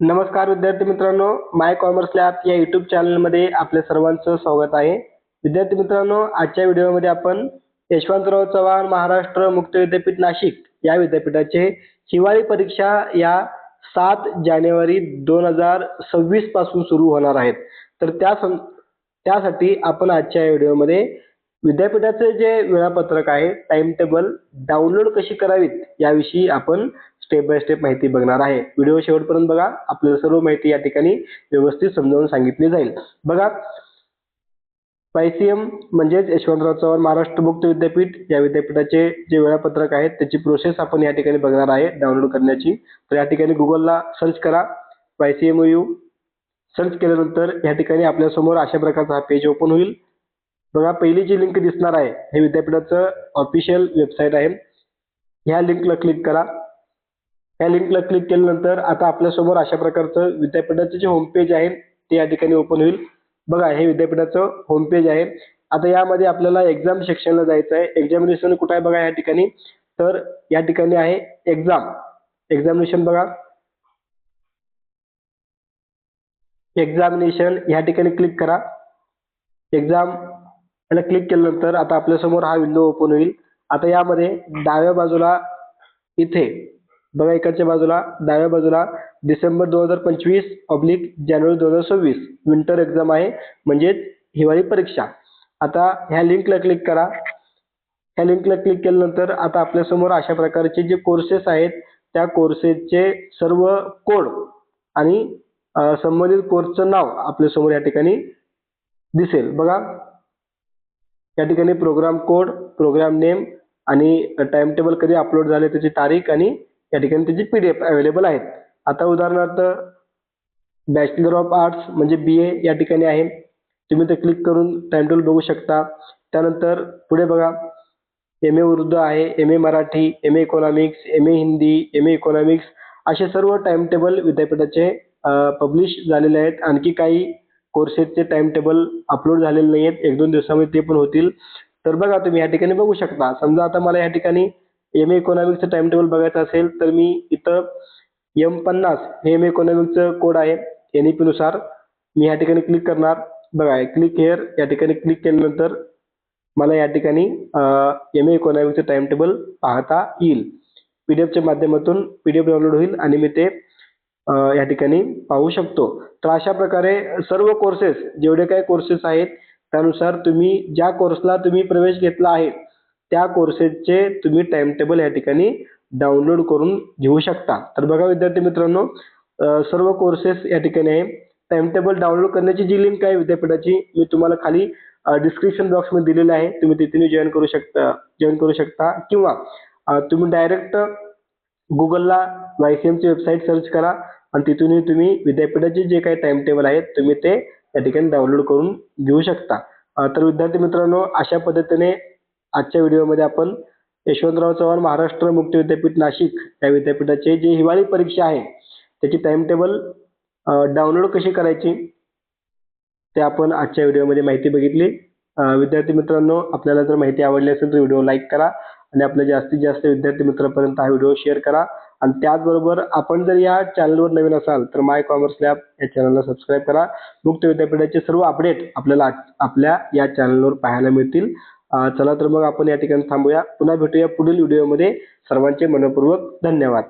नमस्कार विद्यार्थी मित्रांनो माय कॉमर्स लॅब या युट्यूब चॅनलमध्ये आपल्या सर्वांचं स्वागत आहे. विद्यार्थी मित्रांनो आजच्या व्हिडिओमध्ये आपण यशवंतराव चव्हाण महाराष्ट्र मुक्त विद्यापीठ नाशिक या विद्यापीठाचे हिवाळी परीक्षा या सात जानेवारी दोन हजार सव्वीसपासून सुरू होणार आहेत. तर त्या सं त्यासाठी आपण आजच्या व्हिडिओमध्ये विद्यापीठाचे जे वेळापत्रक आहे टाइम टेबल डाउनलोड कशी करावीत याविषयी आपण स्टेप बाय स्टेप माहिती बघणार आहे. व्हिडिओ शेवटपर्यंत बघा. आपल्याला सर्व माहिती या ठिकाणी व्यवस्थित समजावून सांगितली जाईल. बघा पायसीएम म्हणजेच यशवंतराव चव्हाण महाराष्ट्र मुक्त विद्यापीठ या विद्यापीठाचे जे वेळापत्रक आहेत त्याची प्रोसेस आपण या ठिकाणी बघणार आहे डाउनलोड करण्याची. तर या ठिकाणी गुगलला सर्च करा. पायसीएम यू सर्च केल्यानंतर या ठिकाणी आपल्यासमोर अशा प्रकारचा हा पेज ओपन होईल. बघा पहिली जी लिंक दिसणार आहे हे विद्यापीठाचं ऑफिशियल वेबसाईट आहे. ह्या लिंकला क्लिक करा. ह्या लिंकला क्लिक केल्यानंतर आता आपल्यासमोर अशा प्रकारचं विद्यापीठाचं जे होमपेज आहे ते या ठिकाणी ओपन होईल. बघा हे विद्यापीठाचं होमपेज आहे. आता यामध्ये आपल्याला एक्झाम सेक्शनला जायचं आहे. एक्झामिनेशन कुठं आहे बघा या ठिकाणी. तर या ठिकाणी आहे एक्झाम एक्झामिनेशन बघा. एक्झामिनेशन या ठिकाणी क्लिक करा. एक्झाम याला क्लिक केल्यानंतर आता आपल्यासमोर हा विंडो ओपन होईल. आता यामध्ये डाव्या बाजूला इथे बघा इकडच्या बाजूला डाव्या बाजूला डिसेंबर दोन हजार पंचवीस ऑब्लिक जानेवारी दोन हजार सव्वीस विंटर एक्झाम आहे. म्हणजेच हिवाळी परीक्षा. आता ह्या लिंकला क्लिक करा. ह्या लिंकला क्लिक केल्यानंतर आता आपल्यासमोर अशा प्रकारचे जे कोर्सेस आहेत त्या कोर्सेसचे सर्व कोड आणि संबंधित कोर्सचं नाव आपल्यासमोर या ठिकाणी दिसेल. बघा. या ठिकाणी प्रोग्राम कोड प्रोग्राम नेम आणि टाइम टेबल कधी अपलोड झाले त्याची तारीख आणि या ठिकाणी त्याची पी डी एफ अवेलेबल आहेत. आता उदाहरणार्थ बॅचलर ऑफ आर्ट्स म्हणजे बी ए या ठिकाणी आहे. तुम्ही ते क्लिक करून टाइम टेबल बघू शकता. त्यानंतर पुढे बघा. एम ए उर्दू आहे M A Marathi M A economics M A Hindi M A economics असे सर्व टाइम टेबल विद्यापीठाचे पब्लिश झालेले आहेत. आणखी काही कोर्सेसचे टाइम टेबल अपलोड झालेले नाही आहेत एक दोन दिवसामध्ये ते पण होतील. तर बघा तुम्ही या ठिकाणी बघू शकता. समजा आता मला या ठिकाणी एम ए इकॉनॉमिक्सचं टाइम टेबल बघायचं असेल तर मी इथं एम पन्नास हे एम ए इकॉनॉमिक्सचं कोड आहे एन ई पीनुसार मी या ठिकाणी क्लिक करणार. बघा क्लिक हेअर या ठिकाणी क्लिक केल्यानंतर मला या ठिकाणी एम ए इकॉनॉमिक्सचं टाइम टेबल पाहता येईल. पी डी एफच्या माध्यमातून पी डी एफ डाउनलोड होईल आणि मी ते या ठिकाणी पाहू शकतो. तर अशा प्रकारे सर्व कोर्सेस जेवढे काही कोर्सेस आहेत त्यानुसार तुम्ही ज्या कोर्सला तुम्ही प्रवेश घेतला आहे त्या कोर्सेसचे तुम्ही टाइम टेबल या ठिकाणी डाउनलोड करून घेऊ शकता. तर बघा विद्यार्थी मित्रांनो सर्व कोर्सेस या ठिकाणी आहे. टाइम टेबल डाउनलोड करण्याची जी लिंक आहे विद्यापीठाची मी तुम्हाला खाली डिस्क्रिप्शन बॉक्समध्ये दिलेली आहे. तुम्ही तिथे जॉईन करू शकता जॉईन करू शकता. किंवा तुम्ही डायरेक्ट गुगलला वाय सी एमची वेबसाईट सर्च करा आणि तिथूनही तुम्ही विद्यापीठाचे जे काही टाइम टेबल आहेत तुम्ही ते त्या ठिकाणी डाउनलोड करून घेऊ शकता. तर विद्यार्थी मित्रांनो अशा पद्धतीने आजच्या व्हिडिओमध्ये आपण यशवंतराव चव्हाण महाराष्ट्र मुक्त विद्यापीठ नाशिक या विद्यापीठाचे जे हिवाळी परीक्षा आहे त्याची टाइम टेबल डाउनलोड कशी करायची ते आपण आजच्या व्हिडिओमध्ये माहिती बघितली. विद्यार्थी मित्रांनो आपल्याला जर माहिती आवडली असेल तर व्हिडिओ लाईक करा. आणि आपल्या जास्तीत जास्त विद्यार्थी मित्रांपर्यंत हा व्हिडिओ शेअर करा. आणि त्याचबरोबर आपण जर या चॅनलवर नवीन असाल तर माय कॉमर्स लॅब या चॅनलला सबस्क्राईब करा. मुक्त विद्यापीठाचे सर्व अपडेट आपल्याला आपल्या या चॅनलवर पाहायला मिळतील. चला तर मग आपण या ठिकाणी थांबूया. पुन्हा भेटूया पुढील व्हिडिओमध्ये सर्वांचे मनपूर्वक धन्यवाद.